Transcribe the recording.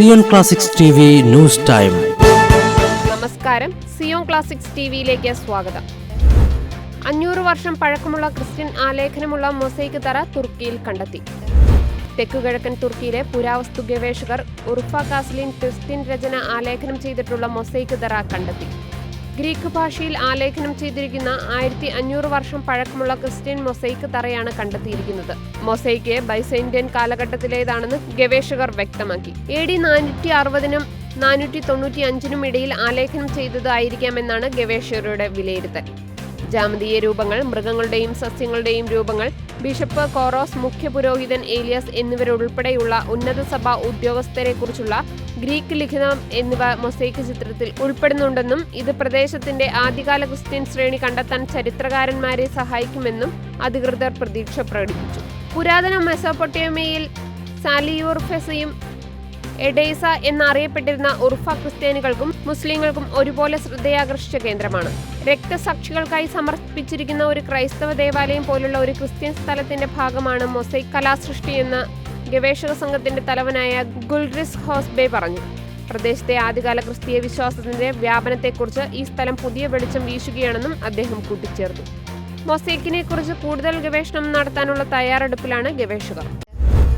Zion classics news time. നമസ്കാരം. Zion classics T വിയിലേക്ക് സ്വാഗതം. അഞ്ഞൂറ് വർഷം പഴക്കമുള്ള ക്രിസ്ത്യൻ ആലേഖനമുള്ള മൊസൈക്ക് തറ തുർക്കിയിൽ കണ്ടെത്തി. തെക്കുകിഴക്കൻ തുർക്കിയിലെ പുരാവസ്തു ഗവേഷകർ ഉർഫ കാസ്ലിൻ ക്രിസ്ത്യൻ രചന ആലേഖനം ചെയ്തിട്ടുള്ള മൊസൈക്ക് തറ കണ്ടെത്തി. ഗ്രീക്ക് ഭാഷയിൽ ആലേഖനം ചെയ്തിരിക്കുന്ന ആയിരത്തി അഞ്ഞൂറ് വർഷം പഴക്കമുള്ള ക്രിസ്ത്യൻ മൊസൈക്ക് തറയാണ് കണ്ടെത്തിയിരിക്കുന്നത്. മൊസൈക്ക് ബൈസൈന്ത്യൻ കാലഘട്ടത്തിലേതാണെന്ന് ഗവേഷകർ വ്യക്തമാക്കി. എ ഡി നാനൂറ്റി അറുപതിനും നാനൂറ്റി തൊണ്ണൂറ്റി അഞ്ചിനും ഇടയിൽ ആലേഖനം ചെയ്തതായിരിക്കാമെന്നാണ് ഗവേഷകരുടെ വിലയിരുത്തൽ. ജാമതീയ രൂപങ്ങൾ മൃഗങ്ങളുടെയും സസ്യങ്ങളുടെയും രൂപങ്ങൾ ബിഷപ്പ് കോറോസ് മുഖ്യപുരോഹിതൻ ഏലിയസ് എന്നിവരുൾപ്പെടെയുള്ള ഉന്നത സഭാ ഉദ്യോഗസ്ഥരെക്കുറിച്ചുള്ള ഗ്രീക്ക് ലിഖിതം എന്നിവ മൊസൈക്ക് ചിത്രത്തിൽ ഉൾപ്പെടുന്നുണ്ടെന്നും ഇത് പ്രദേശത്തിന്റെ ആദ്യകാല ക്രിസ്ത്യൻ ശ്രേണി കണ്ടെത്താൻ ചരിത്രകാരന്മാരെ സഹായിക്കുമെന്നും അധികൃതർ പ്രതീക്ഷ പ്രകടിപ്പിച്ചു. പുരാതന മെസോപ്പൊട്ടേമിയയിൽ സാലിയൂർഫെസയും എഡേസ എന്നറിയപ്പെട്ടിരുന്ന ഉർഫ ക്രിസ്ത്യാനികൾക്കും മുസ്ലിങ്ങൾക്കും ഒരുപോലെ ശ്രദ്ധയാകർഷിച്ച കേന്ദ്രമാണ്. രക്തസാക്ഷികൾക്കായി സമർപ്പിച്ചിരിക്കുന്ന ഒരു ക്രൈസ്തവ ദേവാലയം പോലുള്ള ഒരു ക്രിസ്ത്യൻ സ്ഥലത്തിന്റെ ഭാഗമാണ് മൊസൈക് കലാസൃഷ്ടി എന്ന ഗവേഷക സംഘത്തിന്റെ തലവനായ ഗുൽറിസ് ഹോസ്ബെ പറഞ്ഞു. പ്രദേശത്തെ ആദ്യകാല ക്രിസ്തീയ വിശ്വാസത്തിന്റെ വ്യാപനത്തെക്കുറിച്ച് ഈ സ്ഥലം പുതിയ വെളിച്ചം വീശുകയാണെന്നും അദ്ദേഹം കൂട്ടിച്ചേർത്തു. മൊസൈക്കിനെ കുറിച്ച് കൂടുതൽ ഗവേഷണം നടത്താനുള്ള തയ്യാറെടുപ്പിലാണ് ഗവേഷകർ.